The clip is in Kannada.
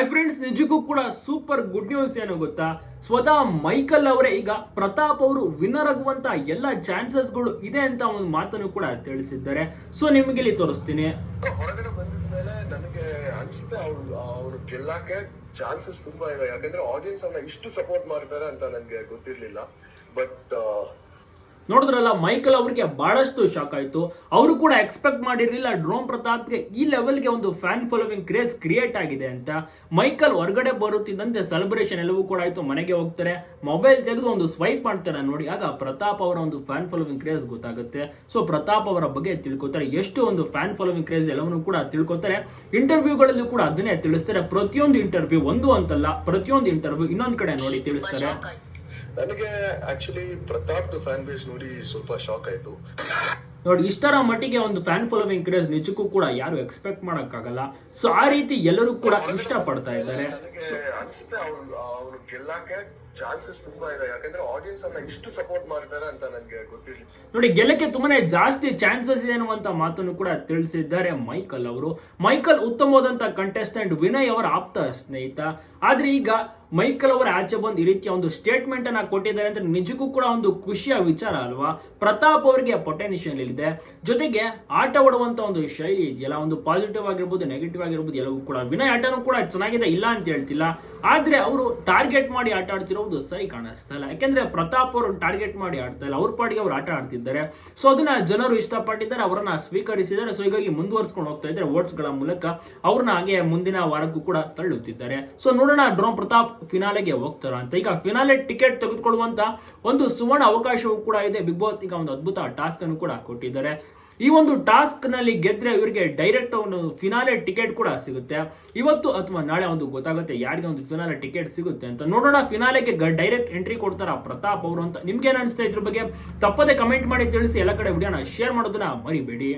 ಹಾಯ್ ಫ್ರೆಂಡ್ಸ್ ನಿಜಕ್ಕೂ ಕೂಡ ಸೂಪರ್ ಗುಡ್ ನ್ಯೂಸ್ ಏನು ಗೊತ್ತಾ? ಸ್ವತಃ ಮೈಕಲ್ ಅವರೇ ಈಗ ಪ್ರತಾಪ್ ಅವರು ವಿನ್ನರ್ ಆಗುವಂತ ಎಲ್ಲ ಚಾನ್ಸಸ್ಗಳು ಇದೆ ಅಂತ ಒಂದು ಮಾತನ್ನು ಕೂಡ ತಿಳಿಸಿದ್ದಾರೆ. ಸೊ ನಿಮಗೆ ಇಲ್ಲಿ ತೋರಿಸ್ತೀನಿ. ಹೊರಗಡೆ ಬಂದಿದ್ಮೇಲೆ ನನಗೆ ಅನಿಸುತ್ತೆ ಅವ್ರು ಅವ್ರು ಗೆಲ್ಲಕ್ಕೆ ಚಾನ್ಸಸ್ ತುಂಬಾ ಇದೆ. ಯಾಕಂದ್ರೆ ಆಡಿಯನ್ಸ್ ಅವ್ರನ್ನ ಇಷ್ಟು ಸಪೋರ್ಟ್ ಮಾಡ್ತಾರೆ ಅಂತ ನನಗೆ ಗೊತ್ತಿರ್ಲಿಲ್ಲ. ಬಟ್ ನೋಡಿದ್ರಲ್ಲ ಮೈಕಲ್ ಅವರಿಗೆ ಬಹಳಷ್ಟು ಶಾಕ್ ಆಯಿತು. ಅವರು ಕೂಡ ಎಕ್ಸ್ಪೆಕ್ಟ್ ಮಾಡಿರಲಿಲ್ಲ ಡ್ರೋನ್ ಪ್ರತಾಪ್ಗೆ ಈ ಲೆವೆಲ್ಗೆ ಒಂದು ಫ್ಯಾನ್ ಫಾಲೋವಿಂಗ್ ಕ್ರೇಜ್ ಕ್ರಿಯೇಟ್ ಆಗಿದೆ ಅಂತ. ಮೈಕಲ್ ಹೊರಗಡೆ ಬರುತ್ತಿದ್ದಂತೆ ಸೆಲೆಬ್ರೇಷನ್ ಎಲ್ಲವೂ ಕೂಡ ಆಯಿತು ಮನೆಗೆ ಹೋಗ್ತಾರೆ. ಮೊಬೈಲ್ ತೆಗೆದು ಒಂದು ಸ್ವೈಪ್ ಮಾಡ್ತಾರೆ ನೋಡಿ ಆಗ ಪ್ರತಾಪ್ ಅವರ ಒಂದು ಫ್ಯಾನ್ ಫಾಲೋವಿಂಗ್ ಕ್ರೇಜ್ ಗೊತ್ತಾಗುತ್ತೆ. ಸೊ ಪ್ರತಾಪ್ ಅವರ ಬಗ್ಗೆ ತಿಳ್ಕೊತಾರೆ. ಎಷ್ಟು ಒಂದು ಫ್ಯಾನ್ ಫಾಲೋವಿಂಗ್ ಕ್ರೇಜ್ ಎಲ್ಲವನ್ನೂ ಕೂಡ ತಿಳ್ಕೊತಾರೆ. ಇಂಟರ್ವ್ಯೂಗಳಲ್ಲೂ ಕೂಡ ಅದನ್ನೇ ತಿಳಿಸ್ತಾರೆ. ಪ್ರತಿಯೊಂದು ಇಂಟರ್ವ್ಯೂ ಒಂದು ಅಂತಲ್ಲ ಪ್ರತಿಯೊಂದು ಇಂಟರ್ವ್ಯೂ ಇನ್ನೊಂದು ಕಡೆ ನೋಡಿ ತಿಳಿಸ್ತಾರೆ. ನನಗೆ ಆಕ್ಚುಲಿ ಪ್ರತಾಪ್ ಫ್ಯಾನ್ ಬೇಸ್ ನೋಡಿ ಸ್ವಲ್ಪ ಶಾಕ್ ಆಯ್ತು. ನೋಡಿ ಇಷ್ಟರ ಮಟ್ಟಿಗೆ ಒಂದು ಫ್ಯಾನ್ ಫಾಲೋವಿಂಗ್ ಕ್ರೇಜ್ ನಿಜಕ್ಕೂ ಕೂಡ ಯಾರು ಎಕ್ಸ್ಪೆಕ್ಟ್ ಮಾಡಕ್ಕಾಗಲ್ಲ. ಸೊ ಆ ರೀತಿ ಎಲ್ಲರೂ ಕೂಡ ಇಷ್ಟ ಪಡ್ತಾ ಇದ್ದಾರೆ. ಅನ್ಸುತ್ತೆ ಅವ್ರು ಅವ್ರು ಗೆಲ್ಲಕ್ಕೆ ಚಾನ್ಸಸ್ ತುಂಬಾ ಇದೆ. ಯಾಕಂದ್ರೆ ಆಡಿಯನ್ಸ್ ಅವ್ರನ್ನ ಇಷ್ಟು ಸಪೋರ್ಟ್ ಮಾಡ್ತಾರೆ ಅಂತ ನನಗೆ ಗೊತ್ತಿರಲಿ. ನೋಡಿ, ಗೆಲ್ಲಕ್ಕೆ ತುಂಬಾನೇ ಜಾಸ್ತಿ ಚಾನ್ಸಸ್ ಇದೆ ಅನ್ನುವಂತ ಮಾತನ್ನು ಕೂಡ ತಿಳಿಸಿದ್ದಾರೆ ಮೈಕಲ್ ಅವರು. ಮೈಕಲ್ ಉತ್ತಮವಾದಂತ ಕಂಟೆಸ್ಟೆಂಟ್ ವಿನಯ್ ಅವರ ಆಪ್ತ ಸ್ನೇಹಿತ. ಆದ್ರೆ ಈಗ ಮೈಕಲ್ ಅವರ ಆಚೆ ಬಂದು ಈ ರೀತಿಯ ಒಂದು ಸ್ಟೇಟ್ಮೆಂಟ್ ಅನ್ನ ಕೊಟ್ಟಿದ್ದಾರೆ ಅಂದ್ರೆ ನಿಜಕ್ಕೂ ಕೂಡ ಒಂದು ಖುಷಿಯ ವಿಚಾರ ಅಲ್ವಾ? ಪ್ರತಾಪ್ ಅವರಿಗೆ ಪೊಟೆನ್ಷಿಯಲ್ ಇದೆ ಜೊತೆಗೆ ಆಟ ಆಡುವಂತ ಒಂದು ಶೈಲಿ ಇದೆಯಲ್ಲ, ಒಂದು ಪಾಸಿಟಿವ್ ಆಗಿರ್ಬೋದು ನೆಗೆಟಿವ್ ಆಗಿರ್ಬೋದು, ಎಲ್ಲವೂ ಕೂಡ. ವಿನಯ್ ಆಟನೂ ಕೂಡ ಚೆನ್ನಾಗಿದೆ, ಇಲ್ಲ ಅಂತ ಹೇಳ್ತಿಲ್ಲ ಆದರೆ ಅವರು ಟಾರ್ಗೆಟ್ ಮಾಡಿ ಆಟ ಆಡ್ತಿರೋದು ಸರಿ ಕಾಣಿಸ್ತಾ ಇಲ್ಲ. ಯಾಕೆಂದ್ರೆ ಪ್ರತಾಪ್ ಅವರು ಟಾರ್ಗೆಟ್ ಮಾಡಿ ಆಡ್ತಾ ಇಲ್ಲ. ಅವ್ರ ಪಾಡಿಗೆ ಅವ್ರು ಆಟ ಆಡ್ತಿದ್ದಾರೆ. ಸೊ ಅದನ್ನ ಜನರು ಇಷ್ಟಪಟ್ಟಿದ್ದಾರೆ, ಅವರನ್ನು ಸ್ವೀಕರಿಸಿದ್ದಾರೆ. ಸೊ ಹೀಗಾಗಿ ಮುಂದುವರ್ಸ್ಕೊಂಡು ಹೋಗ್ತಾ ಇದ್ದಾರೆ ವೋಟ್ಸ್ಗಳ ಗಳ ಮೂಲಕ. ಅವ್ರನ್ನ ಹಾಗೆ ಮುಂದಿನ ವಾರಕ್ಕೂ ಕೂಡ ತಳ್ಳುತ್ತಿದ್ದಾರೆ. ಸೊ ನೋಡೋಣ ಡ್ರೋನ್ ಪ್ರತಾಪ್ ಫಿನಾಲೆಗೆ ಹೋಗ್ತಾರ ಅಂತ. ಈಗ ಫಿನಾಲೆ ಟಿಕೆಟ್ ತೆಗೆದುಕೊಳ್ಳುವಂತ ಒಂದು ಸುವರ್ಣ ಅವಕಾಶವೂ ಕೂಡ ಇದೆ. ಬಿಗ್ ಬಾಸ್ ಈಗ ಒಂದು ಅದ್ಭುತ ಟಾಸ್ಕ್ ಅನ್ನು ಕೂಡ ಕೊಟ್ಟಿದ್ದಾರೆ. ಈ ಒಂದು ಟಾಸ್ಕ್ನಲ್ಲಿ ಗೆದ್ರೆ ಇವರಿಗೆ ಡೈರೆಕ್ಟ್ ಒಂದು ಫಿನಾಲೆ ಟಿಕೆಟ್ ಕೂಡ ಸಿಗುತ್ತೆ. ಇವತ್ತು ಅಥವಾ ನಾಳೆ ಒಂದು ಗೊತ್ತಾಗುತ್ತೆ ಯಾರಿಗೆ ಒಂದು ಫಿನಾಲೆ ಟಿಕೆಟ್ ಸಿಗುತ್ತೆ ಅಂತ. ನೋಡೋಣ ಫಿನಾಲೆಗೆ ಡೈರೆಕ್ಟ್ ಎಂಟ್ರಿ ಕೊಡ್ತಾರ ಪ್ರತಾಪ್ ಅವರು ಅಂತ. ನಿಮ್ಗೆ ಏನ್ ಅನಿಸ್ತಾ ಇದ್ರ ಬಗ್ಗೆ ತಪ್ಪದೆ ಕಮೆಂಟ್ ಮಾಡಿ ತಿಳಿಸಿ, ಎಲ್ಲ ಕಡೆ ವಿಡಿಯೋನ ಶೇರ್ ಮಾಡೋದನ್ನ ಮರಿಬೇಡಿ.